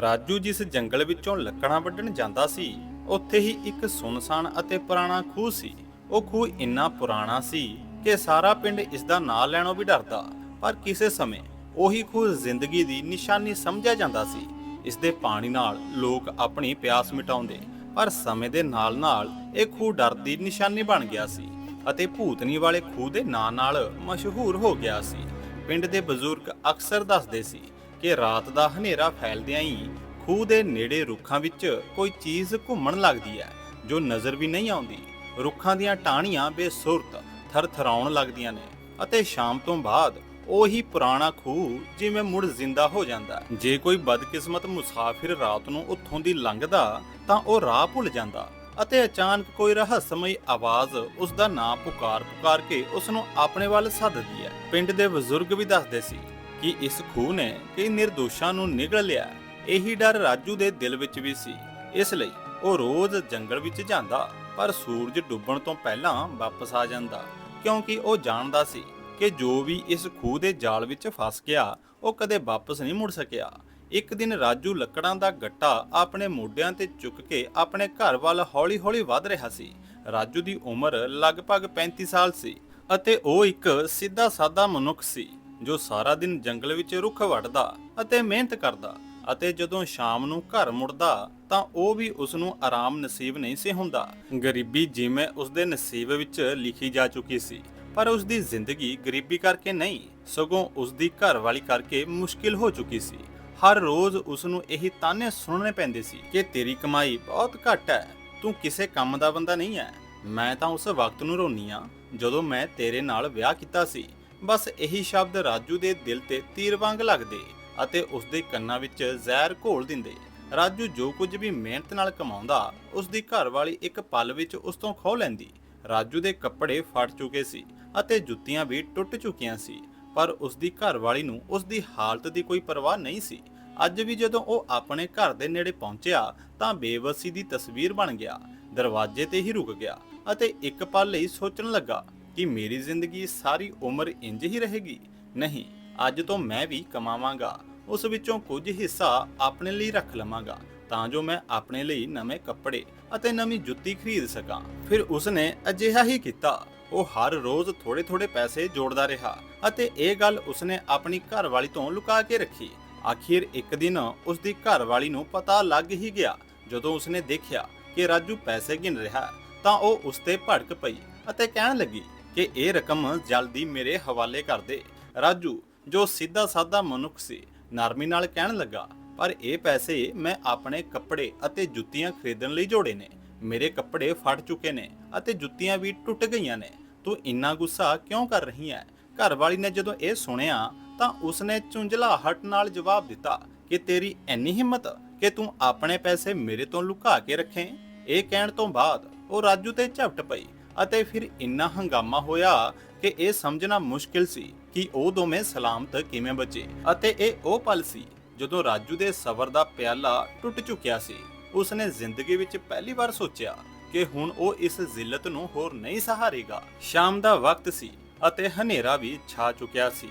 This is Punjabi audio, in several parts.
ਰਾਜੂ ਜਿਸ ਜੰਗਲ ਵਿੱਚੋਂ ਲੱਕੜਾਂ ਵੱਢਣ ਜਾਂਦਾ ਸੀ, ਉੱਥੇ ਹੀ ਇੱਕ ਸੁਨਸਾਨ ਅਤੇ ਪੁਰਾਣਾ ਖੂਹ ਸੀ। ਉਹ ਖੂਹ ਇੰਨਾ ਪੁਰਾਣਾ ਸੀ ਕਿ ਸਾਰਾ ਪਿੰਡ ਇਸ ਦਾ ਨਾਂ ਲੈਣੋਂ ਵੀ ਡਰਦਾ, ਪਰ ਕਿਸੇ ਸਮੇਂ ਉਹੀ ਖੂਹ ਜ਼ਿੰਦਗੀ ਦੀ ਨਿਸ਼ਾਨੀ ਸਮਝਿਆ ਜਾਂਦਾ ਸੀ। ਇਸ ਦੇ ਪਾਣੀ ਨਾਲ ਲੋਕ ਆਪਣੀ ਪਿਆਸ ਮਿਟਾਉਂਦੇ, ਪਰ ਸਮੇਂ ਦੇ ਨਾਲ-ਨਾਲ ਇਹ ਖੂਹ ਡਰ ਦੀ ਨਿਸ਼ਾਨੀ ਬਣ ਗਿਆ ਸੀ ਅਤੇ ਭੂਤਨੀ ਵਾਲੇ ਖੂਹ ਦੇ ਨਾਂ ਨਾਲ ਮਸ਼ਹੂਰ ਹੋ ਗਿਆ ਸੀ। ਪਿੰਡ ਦੇ ਬਜ਼ੁਰਗ ਅਕਸਰ ਦੱਸਦੇ ਸੀ ਕਿ ਰਾਤ ਦਾ ਹਨੇਰਾ ਫੈਲਦਿਆਂ ਹੀ ਖੂਹ ਦੇ ਨੇੜੇ ਰੁੱਖਾਂ ਵਿੱਚ ਕੋਈ ਚੀਜ਼ ਘੁੰਮਣ ਲੱਗਦੀ ਹੈ, ਜੋ ਨਜ਼ਰ ਵੀ ਨਹੀਂ ਆਉਂਦੀ। ਰੁੱਖਾਂ ਦੀਆਂ ਟਾਹਣੀਆਂ ਬੇਸੁਰਤ ਥਰਥਰਾਉਣ ਲੱਗਦੀਆਂ ਨੇ ਅਤੇ ਸ਼ਾਮ ਤੋਂ ਬਾਅਦ ਉਹੀ ਪੁਰਾਣਾ ਖੂਹ ਜਿਵੇਂ ਮੁੜ ਜ਼ਿੰਦਾ ਹੋ ਜਾਂਦਾ ਜੇ ਕੋਈ ਬਦਕਿਸਮਤ ਮੁਸਾਫਿਰ ਰਾਤ ਨੂੰ ਉੱਥੋਂ ਦੀ ਲੰਘਦਾ, ਤਾਂ ਉਹ ਰਾਹ ਭੁੱਲ ਜਾਂਦਾ ਅਤੇ ਅਚਾਨਕ ਕੋਈ ਰਹੱਸਮਈ ਆਵਾਜ਼ ਉਸ ਦਾ ਨਾਂ ਪੁਕਾਰ-ਪੁਕਾਰ ਕੇ ਉਸ ਨੂੰ ਆਪਣੇ ਵੱਲ ਸੱਦਦੀ ਹੈ। ਪਿੰਡ ਦੇ ਬਜ਼ੁਰਗ ਵੀ ਦੱਸਦੇ ਸੀ ਕਿ ਇਸ ਖੂਹ ਨੇ ਕਈ ਨਿਰਦੋਸ਼ਾਂ ਨੂੰ ਨਿਗਲ ਲਿਆ। ਇਹੀ ਡਰ ਰਾਜੂ ਦੇ ਦਿਲ ਵਿੱਚ ਵੀ ਸੀ। ਇਸ ਲਈ ਉਹ ਰੋਜ਼ ਜੰਗਲ ਵਿੱਚ ਜਾਂਦਾ, ਪਰ ਸੂਰਜ ਡੁੱਬਣ ਤੋਂ ਪਹਿਲਾਂ ਵਾਪਸ ਆ ਜਾਂਦਾ, ਕਿਉਂਕਿ ਉਹ ਜਾਣਦਾ ਸੀ ਕਿ ਜੋ ਵੀ ਇਸ ਖੂਹ ਦੇ ਜਾਲ ਵਿੱਚ ਫਸ ਗਿਆ, ਉਹ ਕਦੇ ਵਾਪਸ ਨਹੀਂ ਮੁੜ ਸਕਿਆ। ਇੱਕ ਦਿਨ ਰਾਜੂ ਲੱਕੜਾਂ ਦਾ ਗੱਟਾ ਆਪਣੇ ਮੋਢਿਆਂ ਤੇ ਚੁੱਕ ਕੇ ਆਪਣੇ ਘਰ ਵੱਲ ਹੌਲੀ-ਹੌਲੀ ਵੱਧ ਰਿਹਾ ਸੀ। ਰਾਜੂ ਦੀ ਉਮਰ ਲਗਭਗ 35 ਸਾਲ ਸੀ ਅਤੇ ਉਹ ਇੱਕ ਸਿੱਧਾ ਸਾਦਾ ਮਨੁੱਖ ਸੀ। ਜੋ ਸਾਰਾ ਦਿਨ ਜੰਗਲ ਵਿੱਚ ਰੁੱਖ ਵੱਢਦਾ ਅਤੇ ਮਿਹਨਤ ਕਰਦਾ ਅਤੇ ਜਦੋਂ ਸ਼ਾਮ ਨੂੰ ਘਰ ਮੁੜਦਾ ਤਾਂ ਉਹ ਵੀ ਉਸ ਨੂੰ ਆਰਾਮ ਨਸੀਬ ਨਹੀਂ ਸੀ ਹੁੰਦਾ। ਗਰੀਬੀ ਜਿਵੇਂ ਉਸ ਦੇ ਨਸੀਬ ਵਿੱਚ ਲਿਖੀ ਜਾ ਚੁੱਕੀ ਸੀ, ਪਰ ਉਸ ਦੀ ਜ਼ਿੰਦਗੀ ਗਰੀਬੀ ਕਰਕੇ ਨਹੀਂ, ਸਗੋਂ ਉਸ ਦੀ ਘਰਵਾਲੀ ਕਰਕੇ ਮੁਸ਼ਕਿਲ ਹੋ ਚੁੱਕੀ ਸੀ। ਹਰ ਰੋਜ਼ ਉਸ ਨੂੰ ਇਹੀ ਤਾਨੇ ਸੁਣਨੇ ਪੈਂਦੇ ਸੀ ਕਿ ਤੇਰੀ ਕਮਾਈ ਬਹੁਤ ਘੱਟ ਹੈ, ਤੂੰ ਕਿਸੇ ਕੰਮ ਦਾ ਬੰਦਾ ਨਹੀਂ ਹੈ। ਮੈਂ ਤਾਂ ਉਸ ਵਕਤ ਨੂੰ ਰੋਨੀ ਆ ਜਦੋਂ ਮੈਂ ਤੇਰੇ ਨਾਲ ਵਿਆਹ ਕੀਤਾ ਸੀ। ਬਸ ਇਹੀ ਸ਼ਬਦ ਰਾਜੂ ਦੇ ਦਿਲ ਤੇ ਤੀਰ ਵਾਂਗ ਲੱਗਦੇ ਅਤੇ ਉਸ ਦੇ ਕੰਨਾਂ ਵਿੱਚ ਜ਼ਹਿਰ ਘੋਲ ਦਿੰਦੇ। ਰਾਜੂ ਜੋ ਕੁਝ ਵੀ ਮਿਹਨਤ ਨਾਲ ਕਮਾਉਂਦਾ ਉਸ ਦੀ ਘਰਵਾਲੀ ਇੱਕ ਪਲ ਵਿੱਚ ਉਸ ਤੋਂ ਖੋਹ ਲੈਂਦੀ। ਰਾਜੂ ਦੇ ਕੱਪੜੇ ਫਟ ਚੁੱਕੇ ਸੀ ਅਤੇ ਜੁੱਤੀਆਂ ਵੀ ਟੁੱਟ ਚੁੱਕੀਆਂ ਸੀ, ਪਰ ਉਸ ਦੀ ਘਰਵਾਲੀ ਨੂੰ ਉਸ ਦੀ ਹਾਲਤ ਦੀ ਕੋਈ ਪਰਵਾਹ ਨਹੀਂ ਸੀ। ਅੱਜ ਵੀ ਜਦੋਂ ਉਹ ਆਪਣੇ ਘਰ ਦੇ ਨੇੜੇ ਪਹੁੰਚਿਆ, ਤਾਂ ਬੇਵਸੀ ਦੀ ਤਸਵੀਰ ਬਣ ਗਿਆ, ਦਰਵਾਜ਼ੇ ਤੇ ਹੀ ਰੁਕ ਗਿਆ ਅਤੇ ਇੱਕ ਪਲ ਲਈ ਸੋਚਣ ਲੱਗਾ ਕਿ ਮੇਰੀ ਜ਼ਿੰਦਗੀ ਸਾਰੀ ਉਮਰ ਇੰਜ ਹੀ ਰਹੇਗੀ? ਨਹੀਂ, ਅੱਜ ਤੋਂ ਮੈਂ ਵੀ ਕਮਾਵਾਂਗਾ। ਉਸ ਵਿੱਚੋਂ ਕੁਝ ਹਿੱਸਾ ਆਪਣੇ ਲਈ ਰੱਖ ਲਵਾਂਗਾ, ਤਾਂ ਜੋ ਮੈਂ ਆਪਣੇ ਲਈ ਨਵੇਂ ਕੱਪੜੇ ਅਤੇ ਨਵੀਂ ਜੁੱਤੀ ਖਰੀਦ ਸਕਾਂ। ਫਿਰ ਉਸਨੇ ਅਜਿਹਾ ਹੀ ਕੀਤਾ। ਉਹ ਹਰ ਰੋਜ਼ ਥੋੜੇ-ਥੋੜੇ ਪੈਸੇ ਜੋੜਦਾ ਰਿਹਾ ਅਤੇ ਇਹ ਗੱਲ ਉਸਨੇ ਆਪਣੀ ਘਰਵਾਲੀ ਤੋਂ ਲੁਕਾ ਕੇ ਰੱਖੀ। ਆਖਿਰ ਇੱਕ ਦਿਨ ਉਸਦੀ ਘਰਵਾਲੀ ਨੂੰ ਪਤਾ ਲੱਗ ਹੀ ਗਿਆ। ਜਦੋਂ ਉਸਨੇ ਦੇਖਿਆ ਕਿ ਰਾਜੂ ਪੈਸੇ ਗਿਣ ਰਿਹਾ, ਤਾਂ ਉਹ ਉਸ ਤੇ ਭੜਕ ਪਈ ਅਤੇ ਕਹਿਣ ਲੱਗੀ ਕਿ ਇਹ ਰਕਮ ਜਲਦੀ ਮੇਰੇ ਹਵਾਲੇ ਕਰ ਦੇ। ਰਾਜੂ, ਜੋ ਸਿੱਧਾ ਸਾਦਾ ਮਨੁੱਖ ਸੀ, ਨਰਮੀ ਨਾਲ ਕਹਿਣ ਲੱਗਾ, ਪਰ ਇਹ ਪੈਸੇ ਮੈਂ ਆਪਣੇ ਕੱਪੜੇ ਅਤੇ ਜੁੱਤੀਆਂ ਖਰੀਦਣ ਲਈ ਜੋੜੇ ਨੇ। ਮੇਰੇ ਕੱਪੜੇ ਫਟ ਚੁੱਕੇ ਨੇ ਅਤੇ ਜੁੱਤੀਆਂ ਵੀ ਟੁੱਟ ਗਈਆਂ ਨੇ। ਤੂੰ ਇੰਨਾ ਗੁੱਸਾ ਕਿਉਂ ਕਰ ਰਹੀ ਹੈ ਘਰਵਾਲੀ ਨੇ ਜਦੋਂ ਇਹ ਸੁਣਿਆ, ਤਾਂ ਉਸਨੇ ਚੁੰਝਲਾਹਟ ਨਾਲ ਜਵਾਬ ਦਿੱਤਾ, ਕਿ ਤੇਰੀ ਇੰਨੀ ਹਿੰਮਤ ਕਿ ਤੂੰ ਆਪਣੇ ਪੈਸੇ ਮੇਰੇ ਤੋਂ ਲੁਕਾ ਕੇ ਰੱਖੇ? ਇਹ ਕਹਿਣ ਤੋਂ ਬਾਅਦ ਉਹ ਰਾਜੂ ਤੇ ਝਪਟ ਪਈ। ਅਤੇ ਫਿਰ ਇੰਨਾ ਹੰਗਾਮਾ ਹੋਇਆ ਕਿ ਇਹ ਸਮਝਣਾ ਮੁਸ਼ਕਿਲ ਸੀ ਕਿ ਉਹ ਦੋਵੇਂ ਸਲਾਮਤ ਕਿਵੇਂ ਬਚੇ ਅਤੇ ਇਹ ਉਹ ਪਲ ਸੀ ਜਦੋਂ ਰਾਜੂ ਦੇ ਸਬਰ ਦਾ ਪਿਆਲਾ ਟੁੱਟ ਚੁੱਕਿਆ ਸੀ। ਉਸਨੇ ਜ਼ਿੰਦਗੀ ਵਿੱਚ ਪਹਿਲੀ ਵਾਰ ਸੋਚਿਆ ਕਿ ਹੁਣ ਉਹ ਇਸ ਜ਼ਿਲਤ ਨੂੰ ਹੋਰ ਨਹੀਂ ਸਹਾਰੇਗਾ। ਸ਼ਾਮ ਦਾ ਵਕਤ ਸੀ ਅਤੇ ਹਨੇਰਾ ਵੀ ਛਾ ਚੁੱਕਿਆ ਸੀ।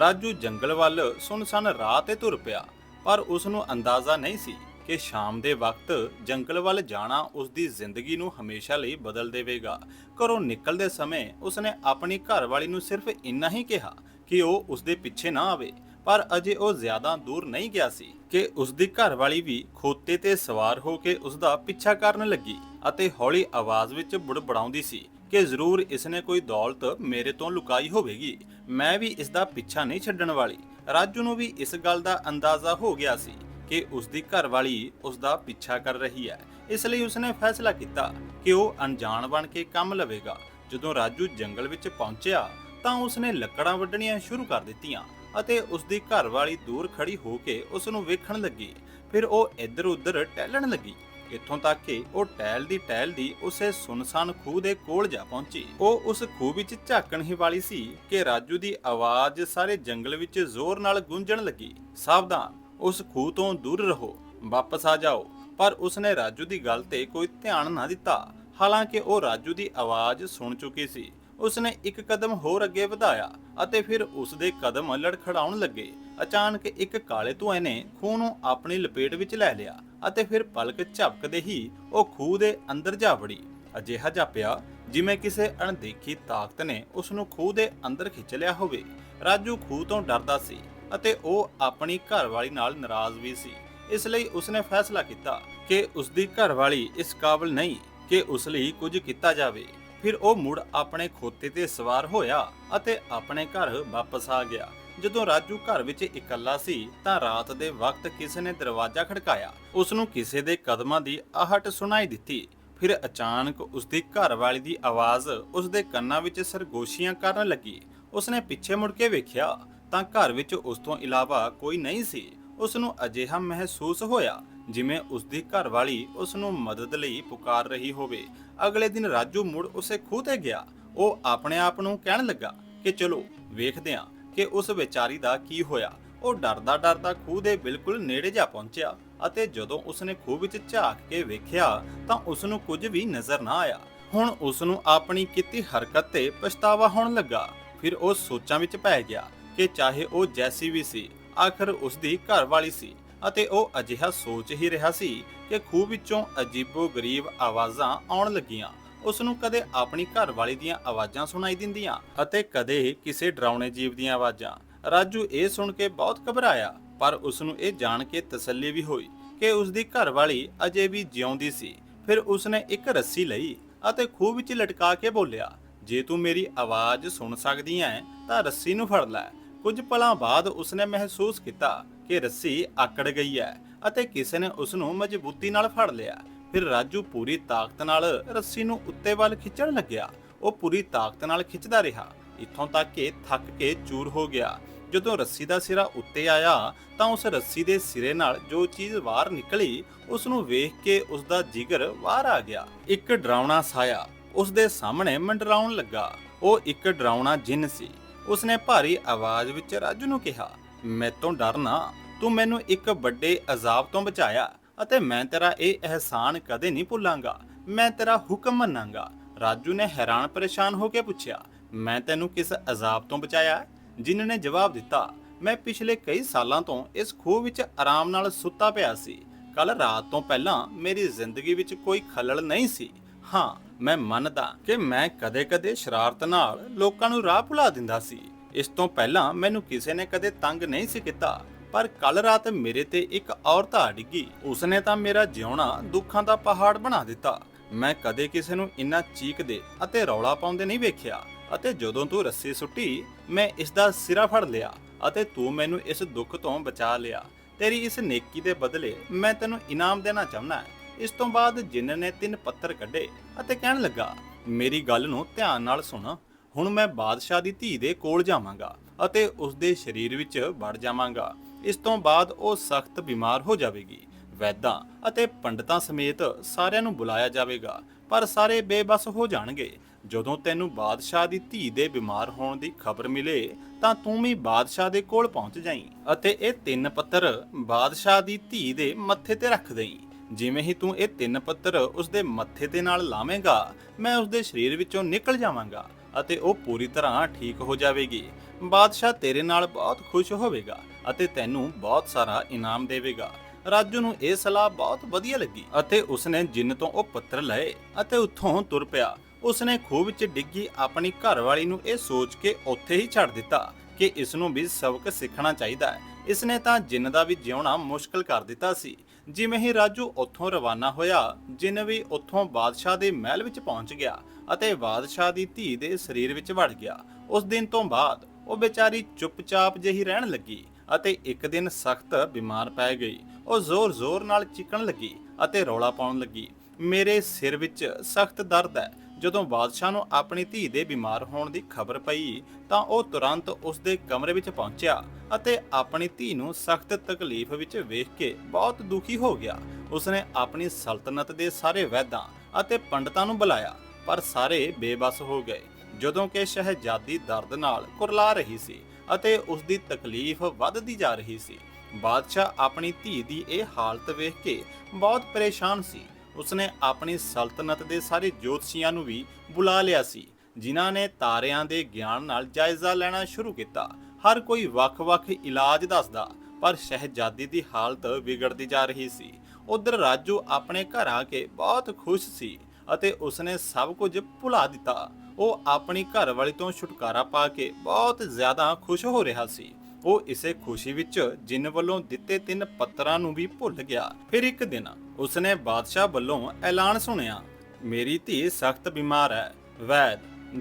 ਰਾਜੂ ਜੰਗਲ ਵੱਲ ਸੁਨਸਾਨ ਰਾਹ ਤੇ ਤੁਰ ਪਿਆ, ਪਰ ਉਸ ਨੂੰ ਅੰਦਾਜ਼ਾ ਨਹੀਂ ਸੀ ਕਿ ਸ਼ਾਮ ਦੇ ਵਕਤ ਜੰਗਲ ਵੱਲ ਜਾਣਾ ਉਸ ਦੀ ਜ਼ਿੰਦਗੀ ਨੂੰ ਹਮੇਸ਼ਾ ਲਈ ਬਦਲ ਦੇਵੇਗਾ। ਘਰੋਂ ਨਿਕਲਦੇ ਸਮੇਂ ਉਸਨੇ ਆਪਣੀ ਘਰਵਾਲੀ ਨੂੰ ਸਿਰਫ ਇੰਨਾ ਹੀ ਕਿਹਾ ਕਿ ਉਹ ਉਸ ਦੇ ਪਿੱਛੇ ਨਾ ਆਵੇ, ਪਰ ਅਜੇ ਉਹ ਜ਼ਿਆਦਾ ਦੂਰ ਨਹੀਂ ਗਿਆ ਸੀ ਕਿ ਉਸ ਦੀ ਘਰਵਾਲੀ ਵੀ ਖੋਤੇ ਤੇ ਸਵਾਰ ਹੋ ਕੇ ਉਸ ਦਾ ਪਿੱਛਾ ਕਰਨ ਲੱਗੀ ਅਤੇ ਹੌਲੀ ਆਵਾਜ਼ ਵਿੱਚ ਬੁੜਬੜਾਉਂਦੀ ਸੀ ਕਿ ਜ਼ਰੂਰ ਇਸਨੇ ਕੋਈ ਦੌਲਤ ਮੇਰੇ ਤੋਂ ਲੁਕਾਈ ਹੋਵੇਗੀ, ਮੈਂ ਵੀ ਇਸ ਦਾ ਪਿੱਛਾ ਨਹੀਂ ਛੱਡਣ ਵਾਲੀ। ਰਾਜੂ ਨੂੰ ਵੀ ਇਸ ਗੱਲ ਦਾ ਅੰਦਾਜ਼ਾ ਹੋ ਗਿਆ ਸੀ ਕਿ ਉਸ ਦੀ ਘਰਵਾਲੀ ਉਸ ਦਾ ਪਿੱਛਾ ਕਰ ਰਹੀ ਹੈ। ਇਸ ਲਈ ਉਸਨੇ ਫੈਸਲਾ ਕੀਤਾ ਕਿ ਉਹ ਅਣਜਾਣ ਬਣ ਕੇ ਕੰਮ ਲਵੇਗਾ। ਜਦੋਂ ਰਾਜੂ ਜੰਗਲ ਵਿੱਚ ਪਹੁੰਚਿਆ, ਤਾਂ ਉਸਨੇ ਲੱਕੜਾਂ ਵੱਢਣੀਆਂ ਸ਼ੁਰੂ ਕਰ ਦਿੱਤੀਆਂ ਅਤੇ ਉਸ ਦੀ ਘਰਵਾਲੀ ਦੂਰ ਖੜੀ ਹੋ ਕੇ ਉਸ ਨੂੰ ਵੇਖਣ ਲੱਗੀ। ਫਿਰ ਉਹ ਇੱਧਰ-ਉੱਧਰ ਟਹਿਲਣ ਲੱਗੀ। ਇੱਥੋਂ ਤੱਕ ਕਿ ਉਹ ਟਹਿਲਦੀ ਟਹਿਲਦੀ ਉਸੇ ਸੁਨਸਾਨ ਖੂਹ ਦੇ ਕੋਲ ਜਾ ਪਹੁੰਚੀ। ਉਹ ਉਸ ਖੂਹ ਵਿੱਚ ਝਾਕਣ ਹੀ ਵਾਲੀ ਸੀ ਕਿ ਰਾਜੂ ਦੀ ਆਵਾਜ਼ ਸਾਰੇ ਜੰਗਲ ਵਿੱਚ ਜ਼ੋਰ ਨਾਲ ਗੂੰਜਣ ਲੱਗੀ। ਸਾਵਧਾਨ ਉਸ ਖੂਹ ਤੋਂ ਦੂਰ ਰਹੋ, ਵਾਪਸ ਆ ਜਾਓ। ਪਰ ਉਸਨੇ ਰਾਜੂ ਦੀ ਗੱਲ ਤੇ ਕੋਈ ਧਿਆਨ ਨਾ ਦਿੱਤਾ। ਹਾਲਾਂਕਿ ਉਹ ਰਾਜੂ ਦੀ ਆਵਾਜ਼ ਸੁਣ ਚੁੱਕੀ ਸੀ। ਉਸਨੇ ਇੱਕ ਕਦਮ ਹੋਰ ਅੱਗੇ ਵਧਾਇਆ ਅਤੇ ਫਿਰ ਉਸਦੇ ਕਦਮ ਲੜਖੜਾਉਣ ਲੱਗੇ। ਅਚਾਨਕ ਇੱਕ ਕਾਲੇ ਧੂਏ ਨੇ ਖੂਹ ਨੂੰ ਆਪਣੀ ਲਪੇਟ ਵਿੱਚ ਲੈ ਲਿਆ ਅਤੇ ਫਿਰ ਪਲਕ ਝਪਕਦੇ ਹੀ ਉਹ ਖੂਹ ਦੇ ਅੰਦਰ ਜਾ ਵੜੀ। ਅਜਿਹਾ ਜਾਪਿਆ ਜਿਵੇਂ ਕਿਸੇ ਅਣਦੇਖੀ ਤਾਕਤ ਨੇ ਉਸ ਨੂੰ ਖੂਹ ਦੇ ਅੰਦਰ ਖਿੱਚ ਲਿਆ ਹੋਵੇ। ਰਾਜੂ ਖੂਹ ਤੋਂ ਡਰਦਾ ਸੀ। ਅਤੇ ਉਹ ਆਪਣੀ ਘਰਵਾਲੀ ਨਾਲ ਨਾਰਾਜ਼ ਵੀ ਸੀ। ਇਸ ਲਈ ਉਸਨੇ ਫੈਸਲਾ ਕੀਤਾ ਕਿ ਉਸਦੀ ਘਰਵਾਲੀ ਇਸ ਕਾਬਿਲ ਨਹੀਂ ਕਿ ਉਸ ਲਈ ਕੁਝ ਕੀਤਾ ਜਾਵੇ। ਫਿਰ ਉਹ ਮੁੜ ਆਪਣੇ ਖੋਤੇ ਤੇ ਸਵਾਰ ਹੋਇਆ ਅਤੇ ਆਪਣੇ ਘਰ ਵਾਪਸ ਆ ਗਿਆ। ਜਦੋਂ ਰਾਜੂ ਘਰ ਵਿੱਚ ਇਕੱਲਾ ਸੀ ਤਾਂ ਰਾਤ ਦੇ ਵਕਤ ਕਿਸੇ ਨੇ ਦਰਵਾਜ਼ਾ ਖੜਕਾਇਆ। ਉਸ ਨੂੰ ਕਿਸੇ ਦੇ ਕਦਮਾਂ ਦੀ ਆਹਟ ਸੁਣਾਈ ਦਿੱਤੀ। ਫਿਰ ਅਚਾਨਕ ਉਸਦੀ ਘਰਵਾਲੀ ਦੀ ਆਵਾਜ਼ ਉਸਦੇ ਕੰਨਾਂ ਵਿੱਚ ਸਰਗੋਸ਼ੀਆਂ ਕਰਨ ਲੱਗੀ। ਉਸਨੇ ਪਿੱਛੇ ਮੁੜ ਕੇ ਵੇਖਿਆ ਤਾਂ ਘਰ ਵਿੱਚ ਉਸ ਤੋਂ ਇਲਾਵਾ ਕੋਈ ਨਹੀਂ ਸੀ। ਉਸ ਨੂੰ ਅਜਿਹਾ ਮਹਿਸੂਸ ਹੋਇਆ ਜਿਵੇਂ ਉਸਦੀ ਘਰਵਾਲੀ ਉਸ ਨੂੰ ਮਦਦ ਲਈ ਪੁਕਾਰ ਰਹੀ ਹੋਵੇ। ਅਗਲੇ ਦਿਨ ਰਾਜੂ ਮੁੜ ਉਸੇ ਖੂਹ ਤੇ ਗਿਆ। ਉਹ ਆਪਣੇ ਆਪ ਨੂੰ ਕਹਿਣ ਲੱਗਾ ਕਿ ਚਲੋ ਵੇਖਦੇ ਹਾਂ ਕਿ ਉਸ ਵਿਚਾਰੀ ਦਾ ਕੀ ਹੋਇਆ। ਉਹ ਡਰਦਾ ਡਰਦਾ ਖੂਹ ਦੇ ਬਿਲਕੁਲ ਨੇੜੇ ਜਾ ਪਹੁੰਚਿਆ ਅਤੇ ਜਦੋਂ ਉਸਨੇ ਖੂਹ ਵਿੱਚ ਝਾਕ ਕੇ ਵੇਖਿਆ ਤਾਂ ਉਸ ਨੂੰ ਕੁਝ ਵੀ ਨਜ਼ਰ ਨਾ ਆਇਆ। ਹੁਣ ਉਸ ਨੂੰ ਆਪਣੀ ਕੀਤੀ ਹਰਕਤ ਤੇ ਪਛਤਾਵਾ ਹੋਣ ਲੱਗਾ। ਫਿਰ ਉਹ ਸੋਚਾਂ ਵਿੱਚ ਪੈ ਗਿਆ ਕਿ ਚਾਹੇ ਉਹ ਜੈਸੀ ਵੀ ਸੀ, ਆਖਰ ਉਸ ਦੀ ਘਰ ਵਾਲੀ ਸੀ ਅਤੇ ਉਹ ਅਜਿਹਾ ਸੋਚ ਹੀ ਰਿਹਾ ਸੀ ਕਿ ਖੂਹ ਵਿੱਚੋਂ ਅਜੀਬੋ-ਗਰੀਬ ਆਵਾਜ਼ਾਂ ਆਉਣ ਲੱਗੀਆਂ। ਉਸ ਨੂੰ ਕਦੇ ਆਪਣੀ ਘਰ ਦੀਆਂ ਆਵਾਜ਼ਾਂ ਸੁਣਾਈ ਦਿੰਦੀਆਂ ਅਤੇ ਕਦੇ ਕਿਸੇ ਡਰਾਉਣੇ ਜੀਵ ਦੀਆਂ ਆਵਾਜ਼ਾਂ। ਰਾਜੂ ਇਹ ਸੁਣ ਕੇ ਬਹੁਤ ਘਬਰਾਇਆ, ਪਰ ਉਸ ਨੂੰ ਇਹ ਜਾਣ ਕੇ ਤਸੱਲੀ ਵੀ ਹੋਈ ਕਿ ਉਸ ਦੀ ਘਰ ਅਜੇ ਵੀ ਜਿਉਂਦੀ ਸੀ। ਫਿਰ ਉਸਨੇ ਇੱਕ ਰੱਸੀ ਲਈ ਅਤੇ ਖੂਹ ਵਿੱਚ ਲਟਕਾ ਕੇ ਬੋਲਿਆ, ਜੇ ਤੂੰ ਮੇਰੀ ਆਵਾਜ਼ ਸੁਣ ਸਕਦੀ ਐ ਤਾਂ ਰੱਸੀ ਨੂੰ ਫੜ ਲੈ। ਕੁਝ ਪਲਾਂ ਬਾਅਦ ਉਸਨੇ ਮਹਿਸੂਸ ਕੀਤਾ ਕਿ ਰੱਸੀ ਆਕੜ ਗਈ ਹੈ ਅਤੇ ਕਿਸੇ ਨੇ ਉਸ ਨੂੰ ਮਜ਼ਬੂਤੀ ਨਾਲ ਫੜ ਲਿਆ। ਫਿਰ ਰਾਜੂ ਪੂਰੀ ਤਾਕਤ ਨਾਲ ਰੱਸੀ ਨੂੰ ਉੱਤੇ ਵੱਲ ਖਿੱਚਣ ਲੱਗਿਆ। ਉਹ ਪੂਰੀ ਤਾਕਤ ਨਾਲ ਖਿੱਚਦਾ ਰਿਹਾ। ਇੱਥੋਂ ਤੱਕ ਕਿ ਥੱਕ ਕੇ ਚੂਰ ਹੋ ਗਿਆ। ਜਦੋਂ ਰੱਸੀ ਦਾ ਸਿਰਾ ਉੱਤੇ ਆਇਆ, ਤਾਂ ਉਸ ਰੱਸੀ ਦੇ ਸਿਰੇ ਨਾਲ ਜੋ ਚੀਜ਼ ਬਾਹਰ ਨਿਕਲੀ ਉਸ ਨੂੰ ਵੇਖ ਕੇ ਉਸ ਦਾ ਜਿਗਰ ਬਾਹਰ ਆ ਗਿਆ। ਇੱਕ ਡਰਾਉਣਾ ਸਾਇਆ ਉਸ ਦੇ ਸਾਹਮਣੇ ਮੰਡਰਾਉਣ ਲੱਗਾ। ਉਹ ਇੱਕ ਡਰਾਉਣਾ ਜਿੰਨ ਸੀ। ਉਸਨੇ ਭਾਰੀ ਆਵਾਜ਼ ਵਿੱਚ ਰਾਜੂ ਨੂੰ ਕਿਹਾ ਮੈਤੋਂ ਡਰ ਨਾ ਤੂੰ ਮੈਨੂੰ ਇੱਕ ਵੱਡੇ ਅਜ਼ਾਬ ਤੋਂ ਬਚਾਇਆ ਅਤੇ ਮੈਂ ਤੇਰਾ ਇਹ ਅਹਿਸਾਨ ਕਦੇ ਨਹੀਂ ਭੁੱਲਾਂਗਾ, ਮੈਂ ਤੇਰਾ ਹੁਕਮ ਮੰਨਾਂਗਾ। ਰਾਜੂ ਨੇ ਹੈਰਾਨ ਪਰੇਸ਼ਾਨ ਹੋ ਕੇ ਪੁੱਛਿਆ, ਮੈਂ ਤੈਨੂੰ ਕਿਸ ਅਜ਼ਾਬ ਤੋਂ ਬਚਾਇਆ? ਜਿਨ ਨੇ ਜਵਾਬ ਦਿੱਤਾ, ਮੈਂ ਪਿਛਲੇ ਕਈ ਸਾਲਾਂ ਤੋਂ ਇਸ ਖੂਹ ਵਿੱਚ ਆਰਾਮ ਨਾਲ ਸੁੱਤਾ ਪਿਆ ਸੀ। ਕੱਲ ਰਾਤ ਤੋਂ ਪਹਿਲਾਂ ਮੇਰੀ ਜ਼ਿੰਦਗੀ ਵਿੱਚ ਕੋਈ ਖਲਲ ਨਹੀਂ ਸੀ। ਹਾਂ ਮੈਂ ਮੰਨਦਾ ਕਿ ਮੈਂ ਕਦੇ-ਕਦੇ ਸ਼ਰਾਰਤ ਨਾਲ ਲੋਕਾਂ ਨੂੰ ਰਾਹ ਭੁਲਾ ਦਿੰਦਾ ਸੀ। ਇਸ ਤੋਂ ਪਹਿਲਾਂ ਮੈਨੂੰ ਕਿਸੇ ਨੇ ਕਦੇ ਤੰਗ ਨਹੀਂ ਸੀ ਕੀਤਾ, ਪਰ ਕੱਲ ਰਾਤ ਮੇਰੇ ਤੇ ਇੱਕ ਔਰਤ ਆ ਡਿੱਗੀ। ਉਸਨੇ ਤਾਂ ਮੇਰਾ ਜਿਉਣਾ ਦੁੱਖਾਂ ਦਾ ਪਹਾੜ ਬਣਾ ਦਿੱਤਾ। ਮੈਂ ਕਦੇ ਕਿਸੇ ਨੂੰ ਇੰਨਾ ਚੀਕਦੇ ਅਤੇ ਰੌਲਾ ਪਾਉਂਦੇ ਨਹੀਂ ਵੇਖਿਆ ਅਤੇ ਜਦੋਂ ਤੂੰ ਰੱਸੀ ਸੁੱਟੀ, ਮੈਂ ਇਸ ਦਾ ਸਿਰਾ ਫੜ ਲਿਆ ਅਤੇ ਤੂੰ ਮੈਨੂੰ ਇਸ ਦੁੱਖ ਤੋਂ ਬਚਾ ਲਿਆ। ਤੇਰੀ ਇਸ ਨੇਕੀ ਦੇ ਬਦਲੇ ਮੈਂ ਤੈਨੂੰ ਇਨਾਮ ਦੇਣਾ ਚਾਹੁੰਦਾ ਇਸ ਤੋਂ ਬਾਅਦ ਜਿੰਨ ਨੇ ਤਿੰਨ ਪੱਤਰ ਕੱਢੇ ਅਤੇ ਕਹਿਣ ਲੱਗਾ, ਮੇਰੀ ਗੱਲ ਨੂੰ ਧਿਆਨ ਨਾਲ ਸੁਣ। ਹੁਣ ਮੈਂ ਬਾਦਸ਼ਾਹ ਦੀ ਧੀ ਦੇ ਕੋਲ ਜਾਵਾਂਗਾ ਅਤੇ ਉਸ ਦੇ ਸਰੀਰ ਵਿੱਚ ਵੜ ਜਾਵਾਂਗਾ। ਇਸ ਤੋਂ ਬਾਅਦ ਉਹ ਸਖਤ ਬਿਮਾਰ ਹੋ ਜਾਵੇਗੀ। ਵੈਦਾਂ ਅਤੇ ਪੰਡਤਾਂ ਸਮੇਤ ਸਾਰਿਆਂ ਨੂੰ ਬੁਲਾਇਆ ਜਾਵੇਗਾ, ਪਰ ਸਾਰੇ ਬੇਬਸ ਹੋ ਜਾਣਗੇ। ਜਦੋਂ ਤੈਨੂੰ ਬਾਦਸ਼ਾਹ ਦੀ ਧੀ ਦੇ ਬਿਮਾਰ ਹੋਣ ਦੀ ਖਬਰ ਮਿਲੇ, ਤਾਂ ਤੂੰ ਵੀ ਬਾਦਸ਼ਾਹ ਦੇ ਕੋਲ ਪਹੁੰਚ ਜਾਈਂ ਅਤੇ ਇਹ ਤਿੰਨ ਪੱਤਰ ਬਾਦਸ਼ਾਹ ਦੀ ਧੀ ਦੇ ਮੱਥੇ ਤੇ ਰੱਖ ਦੇਈਂ। ਜਿਵੇਂ ਹੀ ਤੂੰ ਇਹ ਤਿੰਨ ਪੱਤਰ ਉਸ ਮੱਥੇ ਤੇ ਨਾਲ ਲਾਵੇਂਗਾ, ਮੈਂ ਉਸਦੇ ਸਰੀਰ ਵਿੱਚੋਂ ਨਿਕਲ ਜਾਵਾਂਗਾ ਅਤੇ ਉਹ ਪੂਰੀ ਤਰ੍ਹਾਂ ਠੀਕ ਹੋ ਜਾਵੇਗੀ। ਬਾਦਸ਼ਾਹ ਤੇਰੇ ਨਾਲ ਬਹੁਤ ਖੁਸ਼ ਹੋਵੇਗਾ ਅਤੇ ਤੈਨੂੰ ਬਹੁਤ ਸਾਰਾ ਇਨਾਮ ਦੇਵੇਗਾ। ਰਾਜੂ ਨੂੰ ਇਹ ਸਲਾਹ ਬਹੁਤ ਵਧੀਆ ਲੱਗੀ ਅਤੇ ਉਸਨੇ ਜਿੰਨ ਤੋਂ ਉਹ ਪੱਤਰ ਲਏ ਅਤੇ ਉੱਥੋਂ ਤੁਰ ਪਿਆ। ਉਸਨੇ ਖੂਹ ਵਿੱਚ ਡਿੱਗੀ ਆਪਣੀ ਘਰਵਾਲੀ ਨੂੰ ਇਹ ਸੋਚ ਕੇ ਉੱਥੇ ਹੀ ਛੱਡ ਦਿੱਤਾ ਕਿ ਇਸ ਨੂੰ ਵੀ ਸਬਕ ਸਿੱਖਣਾ ਚਾਹੀਦਾ ਹੈ। ਇਸਨੇ ਤਾਂ ਜਿੰਨ ਦਾ ਵੀ ਜਿਉਣਾ ਮੁਸ਼ਕਲ ਕਰ ਦਿੱਤਾ ਸੀ। ਜਿਵੇਂ ਹੀ ਰਾਜੂ ਉੱਥੋਂ ਰਵਾਨਾ ਹੋਇਆ, ਜਿੰਨ ਵੀ ਉੱਥੋਂ ਬਾਦਸ਼ਾਹ ਦੇ ਮਹਿਲ ਵਿੱਚ ਪਹੁੰਚ ਗਿਆ ਅਤੇ ਬਾਦਸ਼ਾਹ ਦੀ ਧੀ ਦੇ ਸਰੀਰ ਵਿੱਚ ਵੜ ਗਿਆ। ਉਸ ਦਿਨ ਤੋਂ ਬਾਅਦ ਉਹ ਵਿਚਾਰੀ ਚੁੱਪਚਾਪ ਜਿਹੀ ਰਹਿਣ ਲੱਗੀ ਅਤੇ ਇੱਕ ਦਿਨ ਸਖਤ ਬਿਮਾਰ ਪੈ ਗਈ। ਉਹ ਜ਼ੋਰ-ਜ਼ੋਰ ਨਾਲ ਚੀਕਣ ਲੱਗੀ ਅਤੇ ਰੌਲਾ ਪਾਉਣ ਲੱਗੀ। ਮੇਰੇ ਸਿਰ ਵਿੱਚ ਸਖਤ ਦਰਦ ਹੈ। ਜਦੋਂ ਬਾਦਸ਼ਾਹ ਨੂੰ ਆਪਣੀ ਧੀ ਦੇ ਬਿਮਾਰ ਹੋਣ ਦੀ ਖਬਰ ਪਈ, ਤਾਂ ਉਹ ਤੁਰੰਤ ਉਸ ਦੇ ਕਮਰੇ ਵਿੱਚ ਪਹੁੰਚਿਆ ਅਤੇ ਆਪਣੀ ਧੀ ਨੂੰ ਸਖਤ ਤਕਲੀਫ ਵਿੱਚ ਵੇਖ ਕੇ ਬਹੁਤ ਦੁਖੀ ਹੋ ਗਿਆ। ਉਸਨੇ ਆਪਣੀ ਸਲਤਨਤ ਦੇ ਸਾਰੇ ਵੈਦਾਂ ਅਤੇ ਪੰਡਤਾਂ ਨੂੰ ਬੁਲਾਇਆ, ਪਰ ਸਾਰੇ ਬੇਬਸ ਹੋ ਗਏ। ਜਦੋਂ ਕਿ ਸ਼ਹਿਜ਼ਾਦੀ ਦਰਦ ਨਾਲ ਕੁਰਲਾ ਰਹੀ ਸੀ ਅਤੇ ਉਸ ਦੀ ਤਕਲੀਫ ਵੱਧਦੀ ਜਾ ਰਹੀ ਸੀ। ਬਾਦਸ਼ਾਹ ਆਪਣੀ ਧੀ ਦੀ ਇਹ ਹਾਲਤ ਵੇਖ ਕੇ ਬਹੁਤ ਪਰੇਸ਼ਾਨ ਸੀ। ਉਸਨੇ ਆਪਣੀ ਸਲਤਨਤ ਦੇ ਸਾਰੇ ਜੋਤਸ਼ੀਆਂ ਨੂੰ ਵੀ ਬੁਲਾ ਲਿਆ ਸੀ, ਜਿਨ੍ਹਾਂ ਨੇ ਤਾਰਿਆਂ ਦੇ ਗਿਆਨ ਨਾਲ ਜਾਇਜ਼ਾ ਲੈਣਾ ਸ਼ੁਰੂ ਕੀਤਾ। ਹਰ ਕੋਈ ਵੱਖ-ਵੱਖ ਇਲਾਜ ਦੱਸਦਾ, ਪਰ ਸ਼ਹਿਜ਼ਾਦੀ ਦੀ ਹਾਲਤ ਵਿਗੜਦੀ ਜਾ ਰਹੀ ਸੀ। ਉਧਰ ਰਾਜੂ ਆਪਣੇ ਘਰ ਆ ਕੇ ਬਹੁਤ ਖੁਸ਼ ਸੀ ਅਤੇ ਉਸਨੇ ਸਭ ਕੁਝ ਭੁਲਾ ਦਿੱਤਾ। ਉਹ ਆਪਣੀ ਘਰਵਾਲੀ ਤੋਂ ਛੁਟਕਾਰਾ ਪਾ ਕੇ ਬਹੁਤ ਜ਼ਿਆਦਾ ਖੁਸ਼ ਹੋ ਰਿਹਾ ਸੀ। ਉਹ ਇਸੇ ਖੁਸ਼ੀ ਵਿੱਚ ਜਿੰਨ ਵੱਲੋਂ ਦਿੱਤੇ ਤਿੰਨ ਪੱਤਰਾਂ ਨੂੰ ਵੀ ਭੁੱਲ ਗਿਆ। ਫਿਰ ਇੱਕ ਦਿਨ ਉਸਨੇ ਬਾਦਸ਼ਾਹ ਵੱਲੋਂ ਐਲਾਨ ਸੁਣਿਆ, ਮੇਰੀ ਧੀ ਸਖਤ ਬਿਮਾਰ ਹੈ, ਵੈਦ,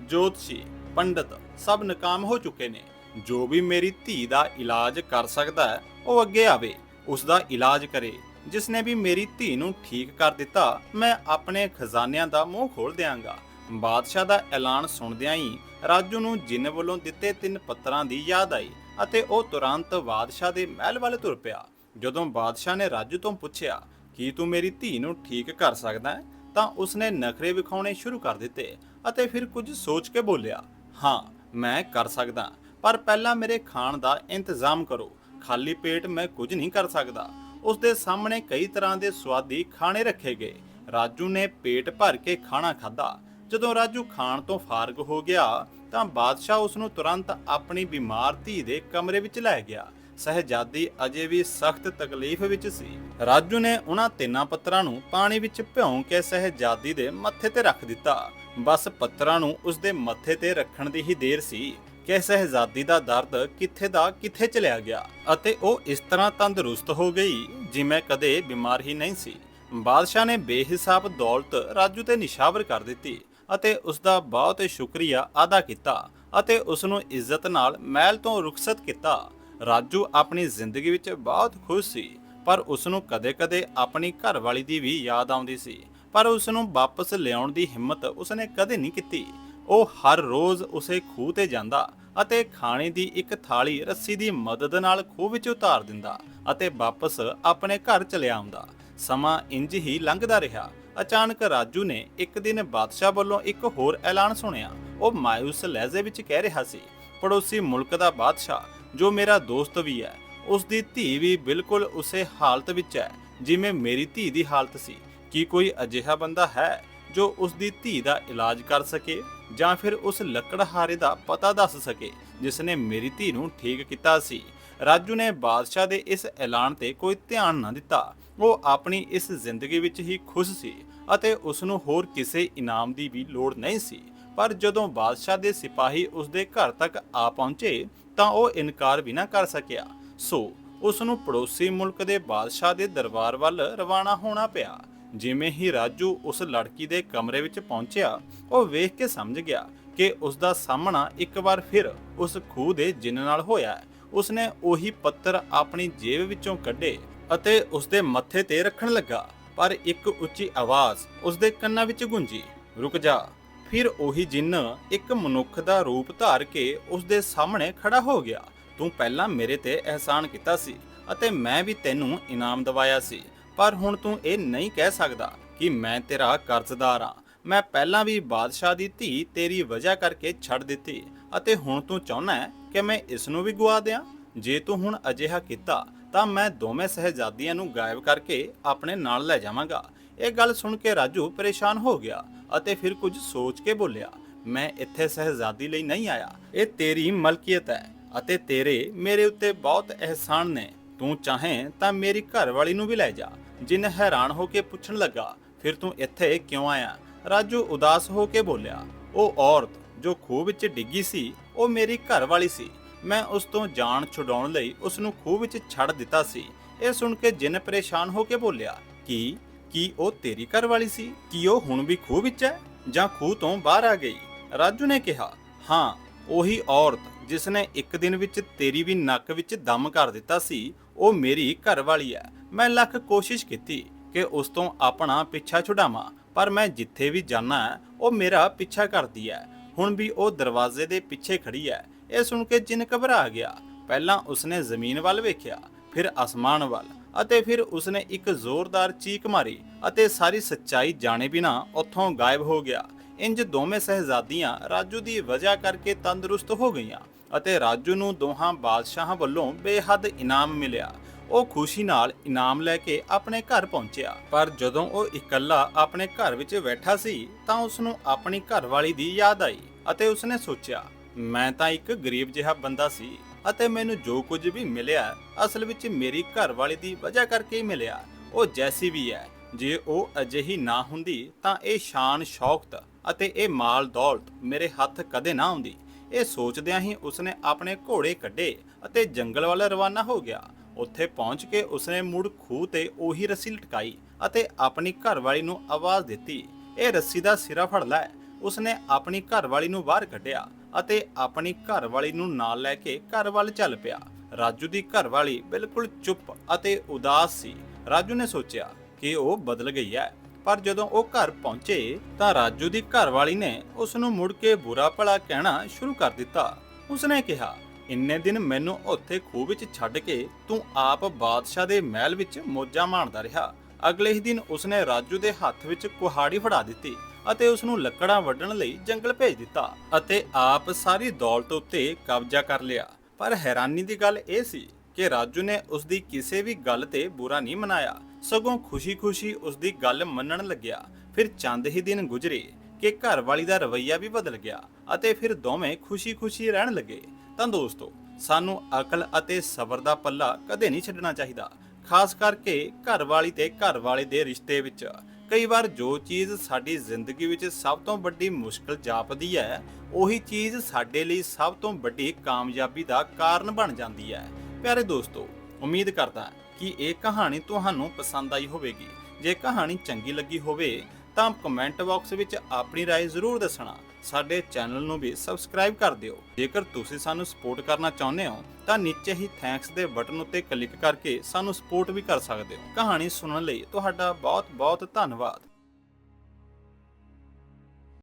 ਜੋਤਸ਼ੀ, ਪੰਡਤ ਸਭ ਨਾਕਾਮ ਹੋ ਚੁੱਕੇ ਨੇ। ਜੋ ਵੀ ਮੇਰੀ ਧੀ ਦਾ ਇਲਾਜ ਕਰ ਸਕਦਾ ਹੈ, ਉਹ ਅੱਗੇ ਆਵੇ ਉਸ ਦਾ ਇਲਾਜ ਕਰੇ। ਜਿਸ ਨੇ ਵੀ ਮੇਰੀ ਧੀ ਨੂੰ ਠੀਕ ਕਰ ਦਿੱਤਾ, ਮੈਂ ਆਪਣੇ ਖਜ਼ਾਨਿਆਂ ਦਾ ਮੂੰਹ ਖੋਲ ਦਿਆਂਗਾ। ਬਾਦਸ਼ਾਹ ਦਾ ਐਲਾਨ ਸੁਣਦਿਆਂ ਹੀ ਰਾਜੂ ਨੂੰ ਜਿੰਨ ਵੱਲੋਂ ਦਿੱਤੇ ਤਿੰਨ ਪੱਤਰਾਂ ਦੀ ਯਾਦ ਆਈ। ਅਤੇ ਉਹ ਤੁਰੰਤ ਬਾਦਸ਼ਾਹ ਦੇ ਮਹਿਲ ਵੱਲ ਤੁਰ ਪਿਆ। ਜਦੋਂ ਬਾਦਸ਼ਾਹ ਨੇ ਰਾਜੂ ਤੋਂ ਪੁੱਛਿਆ, ਕੀ ਤੂੰ ਮੇਰੀ ਧੀ ਨੂੰ ਠੀਕ ਕਰ ਸਕਦਾ ਹੈ? ਤਾਂ ਉਸਨੇ ਨਖਰੇ ਵਿਖਾਉਣੇ ਸ਼ੁਰੂ ਕਰ ਦਿੱਤੇ ਅਤੇ ਫਿਰ ਕੁਝ ਸੋਚ ਕੇ ਬੋਲਿਆ, ਹਾਂ, ਮੈਂ ਕਰ ਸਕਦਾ, ਪਰ ਪਹਿਲਾਂ ਮੇਰੇ ਖਾਣ ਦਾ ਇੰਤਜ਼ਾਮ ਕਰੋ। ਖਾਲੀ ਪੇਟ ਮੈਂ ਕੁਝ ਨਹੀਂ ਕਰ ਸਕਦਾ। ਉਸ ਦੇ ਸਾਹਮਣੇ ਕਈ ਤਰ੍ਹਾਂ ਦੇ ਸਵਾਦੀ ਖਾਣੇ ਰੱਖੇ ਗਏ। ਰਾਜੂ ਨੇ ਪੇਟ ਭਰ ਕੇ ਖਾਣਾ ਖਾਧਾ। ਜਦੋਂ ਰਾਜੂ ਖਾਣ ਤੋਂ ਫਾਰਗ ਹੋ ਗਿਆ ਤਾਂ ਬਾਦਸ਼ਾਹ ਉਸ ਨੂੰ ਤੁਰੰਤ ਆਪਣੀ ਬਿਮਾਰ ਧੀ ਦੇ ਕਮਰੇ ਵਿੱਚ ਲੈ ਗਿਆ। ਸਹਿਜਾਦੀ ਅਜੇ ਵੀ ਸਖਤ ਤਕਲੀਫ ਵਿੱਚ ਸੀ। ਰਾਜੂ ਨੇ ਉਹਨਾਂ ਤਿੰਨਾਂ ਪੱਤਰਾਂ ਨੂੰ ਪਾਣੀ ਵਿੱਚ ਭਿਉਂ ਕੇ ਸਹਿਜਾਦੀ ਦੇ ਮੱਥੇ ਤੇ ਰੱਖ ਦਿੱਤਾ। ਬਸ ਪੱਤਰਾਂ ਨੂੰ ਉਸ ਮੱਥੇ ਤੇ ਰੱਖਣ ਦੀ ਹੀ ਦੇਰ ਸੀ ਕਿ ਸਹਿਜ਼ਾਦੀ ਦਾ ਦਰਦ ਕਿੱਥੇ ਦਾ ਕਿੱਥੇ ਚਲਿਆ ਗਿਆ ਅਤੇ ਉਹ ਇਸ ਤਰ੍ਹਾਂ ਤੰਦਰੁਸਤ ਹੋ ਗਈ ਜਿਵੇਂ ਕਦੇ ਬਿਮਾਰ ਹੀ ਨਹੀਂ ਸੀ। ਬਾਦਸ਼ਾਹ ਨੇ ਬੇਹਿਸਾਬ ਦੌਲਤ ਰਾਜੂ ਤੇ ਨਿਸ਼ਾਵਰ ਕਰ ਦਿੱਤੀ। ਅਤੇ ਉਸ ਦਾ ਬਹੁਤ ਸ਼ੁਕਰੀਆ ਅਦਾ ਕੀਤਾ ਅਤੇ ਉਸ ਨੂੰ ਇੱਜ਼ਤ ਨਾਲ ਮਹਿਲ ਤੋਂ ਰੁਖਸਤ ਕੀਤਾ। ਰਾਜੂ ਆਪਣੀ ਜ਼ਿੰਦਗੀ ਵਿੱਚ ਬਹੁਤ ਖੁਸ਼ ਸੀ, ਪਰ ਉਸ ਨੂੰ ਕਦੇ-ਕਦੇ ਆਪਣੀ ਘਰਵਾਲੀ ਦੀ ਵੀ ਯਾਦ ਆਉਂਦੀ ਸੀ। ਪਰ ਉਸ ਨੂੰ ਵਾਪਸ ਲਿਆਉਣ ਦੀ ਹਿੰਮਤ ਉਸਨੇ ਕਦੇ ਨਹੀਂ ਕੀਤੀ। ਉਹ ਹਰ ਰੋਜ਼ ਉਸੇ ਖੂਹ ਤੇ ਜਾਂਦਾ ਅਤੇ ਖਾਣੇ ਦੀ ਇੱਕ ਥਾਲੀ ਰੱਸੀ ਦੀ ਮਦਦ ਨਾਲ ਖੂਹ ਵਿੱਚ ਉਤਾਰ ਦਿੰਦਾ ਅਤੇ ਵਾਪਸ ਆਪਣੇ ਘਰ ਚਲਿਆ ਆਉਂਦਾ। ਸਮਾਂ ਇੰਜ ਹੀ ਲੰਘਦਾ ਰਿਹਾ। ਅਚਾਨਕ ਰਾਜੂ ਨੇ ਇੱਕ ਦਿਨ ਬਾਦਸ਼ਾਹ ਵੱਲੋਂ ਇੱਕ ਹੋਰ ਐਲਾਨ ਸੁਣਿਆ। ਉਹ ਮਾਇੂਸ ਲਹਿਜ਼ੇ ਵਿੱਚ ਕਹਿ ਰਿਹਾ ਸੀ, ਪੜੋਸੀ ਮੁਲਕ ਦਾ ਬਾਦਸ਼ਾਹ, ਜੋ ਮੇਰਾ ਦੋਸਤ ਵੀ ਹੈ ਉਸ ਦੀ ਧੀ ਵੀ ਬਿਲਕੁਲ ਉਸੇ ਹਾਲਤ ਵਿੱਚ ਹੈ, ਜਿਵੇਂ ਮੇਰੀ ਧੀ ਦੀ ਹਾਲਤ ਸੀ। ਕੀ ਕੋਈ ਅਜਿਹਾ ਬੰਦਾ ਹੈ, ਜੋ ਉਸ ਦੀ ਧੀ ਦਾ ਇਲਾਜ ਕਰ ਸਕੇ ਜਾਂ ਫਿਰ ਉਸ ਲੱਕੜਹਾਰੇ ਦਾ ਪਤਾ ਦੱਸ ਸਕੇ ਜਿਸ ਨੇ ਮੇਰੀ ਧੀ ਨੂੰ ਠੀਕ ਕੀਤਾ ਸੀ? ਰਾਜੂ ਨੇ ਬਾਦਸ਼ਾਹ ਦੇ ਇਸ ਐਲਾਨ ਤੇ ਕੋਈ ਧਿਆਨ ਨਾ ਦਿੱਤਾ। ਉਹ ਆਪਣੀ ਇਸ ਜ਼ਿੰਦਗੀ ਵਿੱਚ ਹੀ ਖੁਸ਼ ਸੀ ਅਤੇ ਉਸ ਨੂੰ ਹੋਰ ਕਿਸੇ ਇਨਾਮ ਦੀ ਵੀ ਲੋੜ ਨਹੀਂ ਸੀ। ਪਰ ਜਦੋਂ ਬਾਦਸ਼ਾਹ ਦੇ ਸਿਪਾਹੀ ਉਸ ਦੇ ਘਰ ਤੱਕ ਆ ਪਹੁੰਚੇ, ਤਾਂ ਉਹ ਇਨਕਾਰ ਵੀ ਨਾ ਕਰ ਸਕਿਆ। ਸੋ ਉਸ ਨੂੰ ਪੜੋਸੀ ਮੁਲਕ ਦੇ ਬਾਦਸ਼ਾਹ ਦੇ ਦਰਬਾਰ ਵੱਲ ਰਵਾਨਾ ਹੋਣਾ ਪਿਆ। ਜਿਵੇਂ ਹੀ ਰਾਜੂ ਉਸ ਲੜਕੀ ਦੇ ਕਮਰੇ ਵਿੱਚ ਪਹੁੰਚਿਆ, ਉਹ ਵੇਖ ਕੇ ਸਮਝ ਗਿਆ ਕਿ ਉਸ ਦਾ ਸਾਹਮਣਾ ਇੱਕ ਵਾਰ ਫਿਰ ਉਸ ਖੂਹ ਦੇ ਜਿੰਨ ਨਾਲ ਹੋਇਆ। ਉਸਨੇ ਉਹੀ ਪੱਤਰ ਆਪਣੀ ਜੇਬ ਵਿੱਚੋਂ ਕੱਢੇ ਅਤੇ ਉਸ ਮੱਥੇ ਤੇ ਰੱਖਣ ਲੱਗਾ। ਪਰ ਇੱਕ ਉੱਚੀ ਆਵਾਜ਼ ਉਸ ਕੰਨਾਂ ਵਿੱਚ ਗੂੰਜੀ। ਰੁਕ ਜਾ। ਫਿਰ ਉਹੀ ਜਿੰਨ ਇੱਕ ਮਨੁੱਖ ਦਾ ਰੂਪ ਧਾਰ ਕੇ ਉਸ ਸਾਹਮਣੇ ਖੜਾ ਹੋ ਗਿਆ। ਤੂੰ ਪਹਿਲਾਂ ਮੇਰੇ ਤੇ ਅਹਿਸਾਨ ਕੀਤਾ ਸੀ ਅਤੇ ਮੈਂ ਵੀ ਤੈਨੂੰ ਇਨਾਮ ਦਿਵਾਇਆ ਸੀ। ਪਰ ਹੁਣ ਤੂੰ ਇਹ ਨਹੀਂ ਕਹਿ ਸਕਦਾ ਕਿ ਮੈਂ ਤੇਰਾ ਕਰਜ਼ਦਾਰ ਹਾਂ ਮੈਂ ਪਹਿਲਾਂ ਵੀ ਬਾਦਸ਼ਾਹ ਦੀ ਧੀ ਤੇਰੀ ਵਜ੍ਹਾ ਕਰਕੇ ਛੱਡ ਦਿੱਤੀ ਅਤੇ ਹੁਣ ਤੂੰ ਚਾਹੁੰਦਾ ਹੈ ਕਿ ਮੈਂ ਇਸ ਨੂੰ ਵੀ ਗਵਾ ਦਿਆਂ? ਜੇ ਤੂੰ ਹੁਣ ਅਜਿਹਾ ਕੀਤਾ ਤਾਂ ਮੈਂ ਦੋਵੇਂ ਸਹਿਜ਼ਾਦੀਆਂ ਨੂੰ ਗਾਇਬ ਕਰਕੇ ਆਪਣੇ ਨਾਲ ਲੈ ਜਾਵਾਂਗਾ। ਇਹ ਗੱਲ ਸੁਣ ਕੇ ਰਾਜੂ ਪਰੇਸ਼ਾਨ ਹੋ ਗਿਆ ਅਤੇ ਫਿਰ ਕੁਝ ਸੋਚ ਕੇ ਬੋਲਿਆ, ਮੈਂ ਇੱਥੇ ਸਹਿਜ਼ਾਦੀ ਲਈ ਨਹੀਂ ਆਇਆ। ਇਹ ਤੇਰੀ ਮਲਕੀਅਤ ਹੈ ਅਤੇ ਤੇਰੇ ਮੇਰੇ ਉੱਤੇ ਬਹੁਤ ਅਹਿਸਾਨ ਨੇ। ਤੂੰ ਚਾਹੇ ਤਾਂ ਮੇਰੀ ਘਰਵਾਲੀ ਨੂੰ ਵੀ ਲੈ ਜਾ। ਜਿਨ ਹੈਰਾਨ ਹੋ ਕੇ ਪੁੱਛਣ ਲੱਗਾ, ਫਿਰ ਤੂੰ ਇੱਥੇ ਕਿਉਂ ਆਇਆ? ਰਾਜੂ ਉਦਾਸ ਹੋ ਕੇ ਬੋਲਿਆ, ਉਹ ਔਰਤ ਜੋ ਖੂਹ ਵਿੱਚ ਡਿੱਗੀ ਸੀ, ਉਹ ਮੇਰੀ ਘਰਵਾਲੀ ਸੀ। ਮੈਂ ਉਸ ਤੋਂ ਜਾਨ ਛੁਡਾਉਣ ਲਈ ਉਸ ਨੂੰ ਖੂਹ ਵਿੱਚ ਛੱਡ ਦਿੱਤਾ ਸੀ। ਇਹ ਸੁਣ ਕੇ ਜਿਨ ਪਰੇਸ਼ਾਨ ਹੋ ਕੇ ਬੋਲਿਆ, ਕਿ, ਕੀ ਉਹ ਤੇਰੀ ਘਰਵਾਲੀ ਸੀ? ਕੀ ਉਹ ਹੁਣ ਵੀ ਖੂਹ ਵਿੱਚ ਹੈ? ਜਾਂ ਖੂਹ ਤੋਂ ਬਾਹਰ ਆ ਗਈ? ਰਾਜੂ ਨੇ ਕਿਹਾ, ਹਾਂ, ਉਹੀ ਔਰਤ ਜਿਸ ਨੇ ਇੱਕ ਦਿਨ ਵਿੱਚ ਤੇਰੀ ਵੀ ਨੱਕ ਵਿੱਚ ਦਮ ਕਰ ਦਿੱਤਾ ਸੀ, ਉਹ ਮੇਰੀ ਘਰਵਾਲੀ ਹੈ। ਮੈਂ ਲੱਖ ਕੋਸ਼ਿਸ਼ ਕੀਤੀ ਕਿ ਉਸ ਤੋਂ ਆਪਣਾ ਪਿੱਛਾ ਛੁਡਾਵਾਂ, ਪਰ ਮੈਂ ਜਿੱਥੇ ਵੀ ਜਾਣਾ ਹੈ ਉਹ ਮੇਰਾ ਪਿੱਛਾ ਕਰਦੀ ਹੈ। ਹੁਣ ਵੀ ਉਹ ਦਰਵਾਜ਼ੇ ਦੇ ਪਿੱਛੇ ਖੜੀ ਹੈ। ਇਹ ਸੁਣ ਕੇ ਜਿੰਨ ਘਬਰਾ ਗਿਆ। ਪਹਿਲਾਂ ਉਸਨੇ ਜ਼ਮੀਨ ਵੱਲ ਵੇਖਿਆ, ਫਿਰ ਅਸਮਾਨ ਵੱਲ ਅਤੇ ਫਿਰ ਉਸਨੇ ਇੱਕ ਜ਼ੋਰਦਾਰ ਚੀਕ ਮਾਰੀ ਅਤੇ ਸਾਰੀ ਸੱਚਾਈ ਜਾਣੇ ਬਿਨਾ ਉੱਥੋਂ ਗਾਇਬ ਹੋ ਗਿਆ। ਇੰਜ ਦੋਵੇਂ ਸਹਿਜ਼ਾਦੀਆਂ ਰਾਜੂ ਦੀ ਵਜ੍ਹਾ ਕਰਕੇ ਤੰਦਰੁਸਤ ਹੋ ਗਈਆਂ ਅਤੇ ਰਾਜੂ ਨੂੰ ਦੋਹਾਂ ਬਾਦਸ਼ਾਹਾਂ ਵੱਲੋਂ ਬੇਹੱਦ ਇਨਾਮ ਮਿਲਿਆ। ਉਹ ਖੁਸ਼ੀ ਨਾਲ ਇਨਾਮ ਲੈ ਕੇ ਆਪਣੇ ਘਰ ਪਹੁੰਚਿਆ। ਪਰ ਜਦੋਂ ਉਹ ਇਕੱਲਾ ਆਪਣੇ ਘਰ ਵਿੱਚ ਬੈਠਾ ਸੀ ਤਾਂ ਉਸ ਨੂੰ ਆਪਣੀ ਘਰਵਾਲੀ ਦੀ ਯਾਦ ਆਈ ਅਤੇ ਉਸਨੇ ਸੋਚਿਆ ਮੈਂ ਤਾਂ ਇੱਕ ਗਰੀਬ ਜਿਹਾ ਬੰਦਾ ਸੀ ਅਤੇ ਮੈਨੂੰ ਜੋ ਕੁਝ ਵੀ ਮਿਲਿਆ, ਅਸਲ ਵਿੱਚ ਮੇਰੀ ਘਰਵਾਲੀ ਦੀ ਵਜ੍ਹਾ ਕਰਕੇ ਹੀ ਮਿਲਿਆ। ਉਹ ਜੈਸੀ ਵੀ ਹੈ, ਜੇ ਉਹ ਅਜਿਹੀ ਨਾ ਹੁੰਦੀ ਤਾਂ ਇਹ ਸ਼ਾਨ ਸ਼ੌਕਤ ਅਤੇ ਇਹ ਮਾਲ ਦੌਲਤ ਮੇਰੇ ਹੱਥ ਕਦੇ ਨਾ ਆਉਂਦੀ। ਇਹ ਸੋਚਦਿਆਂ ਹੀ ਉਸਨੇ ਆਪਣੇ ਘੋੜੇ ਕੱਢੇ ਅਤੇ ਜੰਗਲ ਵੱਲ ਰਵਾਨਾ ਹੋ ਗਿਆ। ਉੱਥੇ ਪਹੁੰਚ ਕੇ ਉਸਨੇ ਮੁੜ ਖੂਹ ਤੇ ਉਹੀ ਰੱਸੀ ਲਟਕਾਈ ਅਤੇ ਆਪਣੀ ਘਰਵਾਲੀ ਨੂੰ ਆਵਾਜ਼ ਦਿੱਤੀ। ਇਹ ਰੱਸੀ ਦਾ ਸਿਰਾ ਫੜ ਲੈ ਉਸਨੇ ਆਪਣੀ ਘਰਵਾਲੀ ਨੂੰ ਬਾਹਰ ਕੱਢਿਆ। ਅਤੇ ਆਪਣੀ ਘਰਵਾਲੀ ਨੂੰ ਨਾਲ ਲੈ ਕੇ ਘਰ ਵੱਲ ਚੱਲ ਪਿਆ। ਰਾਜੂ ਦੀ ਘਰਵਾਲੀ ਬਿਲਕੁਲ ਚੁੱਪ ਅਤੇ ਉਦਾਸ ਸੀ। ਰਾਜੂ ਨੇ ਸੋਚਿਆ ਕਿ ਉਹ ਬਦਲ ਗਈ ਹੈ। ਪਰ ਜਦੋਂ ਉਹ ਘਰ ਪਹੁੰਚੇ ਤਾਂ ਰਾਜੂ ਦੀ ਘਰਵਾਲੀ ਨੇ ਉਸ ਨੂੰ ਮੁੜ ਕੇ ਬੁਰਾ ਭਲਾ ਕਹਿਣਾ ਸ਼ੁਰੂ ਕਰ ਦਿੱਤਾ। ਉਸਨੇ ਕਿਹਾ, ਇੰਨੇ ਦਿਨ ਮੈਨੂੰ ਉੱਥੇ ਖੂਹ ਵਿੱਚ ਛੱਡ ਕੇ ਤੂੰ ਆਪ ਬਾਦਸ਼ਾਹ ਦੇ ਮਹਿਲ ਵਿੱਚ ਮੋਜਾਂ ਮਾਣਦਾ ਰਿਹਾ। ਅਗਲੇ ਹੀ ਦਿਨ ਉਸਨੇ ਰਾਜੂ ਦੇ ਹੱਥ ਵਿੱਚ ਕੁਹਾੜੀ ਫੜਾ ਦਿੱਤੀ। ਅਤੇ ਉਸ ਨੂੰ ਲੱਕੜਾਂ ਵੱਢਣ ਲਈ ਜੰਗਲ ਭੇਜ ਦਿੱਤਾ ਅਤੇ ਆਪ ਸਾਰੀ ਦੌਲਤ ਉੱਤੇ ਕਬਜ਼ਾ ਕਰ ਲਿਆ। ਪਰ ਹੈਰਾਨੀ ਦੀ ਗੱਲ ਇਹ ਸੀ ਕਿ ਰਾਜੂ ਨੇ ਉਸ ਦੀ ਕਿਸੇ ਵੀ ਗੱਲ ਤੇ ਬੁਰਾ ਨਹੀਂ ਮਨਾਇਆ। ਸਗੋਂ ਖੁਸ਼ੀ-ਖੁਸ਼ੀ ਉਸ ਦੀ ਗੱਲ ਮੰਨਣ ਲੱਗਿਆ। ਫਿਰ ਚੰਦ ਹੀ ਦਿਨ ਗੁਜ਼ਰੇ ਕਿ ਘਰ ਵਾਲੀ ਦਾ ਰਵੱਈਆ ਵੀ ਬਦਲ ਗਿਆ ਅਤੇ ਫਿਰ ਦੋਵੇਂ ਖੁਸ਼ੀ-ਖੁਸ਼ੀ ਰਹਿਣ ਲੱਗੇ। ਤਾਂ ਦੋਸਤੋ, ਸਾਨੂੰ ਅਕਲ ਅਤੇ ਸਬਰ ਦਾ ਪੱਲਾ ਕਦੇ ਨਹੀਂ ਛੱਡਣਾ ਚਾਹੀਦਾ। ਖਾਸ ਕਰਕੇ ਘਰ ਵਾਲੀ ਤੇ ਘਰ ਵਾਲੇ ਦੇ ਰਿਸ਼ਤੇ ਵਿੱਚ। ਕਈ ਵਾਰ ਜੋ ਚੀਜ਼ ਸਾਡੀ ਜ਼ਿੰਦਗੀ ਵਿੱਚ ਸਭ ਤੋਂ ਵੱਡੀ ਮੁਸ਼ਕਲ ਜਾਪਦੀ ਹੈ ਉਹੀ ਚੀਜ਼ ਸਾਡੇ ਲਈ ਸਭ ਤੋਂ ਵੱਡੀ ਕਾਮਯਾਬੀ ਦਾ ਕਾਰਨ ਬਣ ਜਾਂਦੀ ਹੈ ਪਿਆਰੇ ਦੋਸਤੋ ਉਮੀਦ ਕਰਦਾ ਕਿ ਇਹ ਕਹਾਣੀ ਤੁਹਾਨੂੰ ਪਸੰਦ ਆਈ ਹੋਵੇਗੀ ਜੇ ਕਹਾਣੀ ਚੰਗੀ ਲੱਗੀ ਹੋਵੇ ਤਾਂ ਕਮੈਂਟ ਬਾਕਸ ਵਿੱਚ ਆਪਣੀ رائے ਜ਼ਰੂਰ ਦੱਸਣਾ ਸਾਡੇ ਚੈਨਲ ਨੂੰ ਵੀ ਸਬਸਕ੍ਰਾਈਬ ਕਰ ਦਿਓ। ਜੇਕਰ ਤੁਸੀਂ ਸਾਨੂੰ ਸਪੋਰਟ ਕਰਨਾ ਚਾਹੁੰਦੇ ਹੋ, ਤਾਂ ਨੀਚੇ ਹੀ ਥੈਂਕਸ ਦੇ ਬਟਨ ਉੱਤੇ ਕਲਿੱਕ ਕਰਕੇ ਸਾਨੂੰ ਸਪੋਰਟ ਵੀ ਕਰ ਸਕਦੇ ਹੋ। ਕਹਾਣੀ ਸੁਣਨ ਲਈ ਤੁਹਾਡਾ ਬਹੁਤ ਬਹੁਤ ਧੰਨਵਾਦ।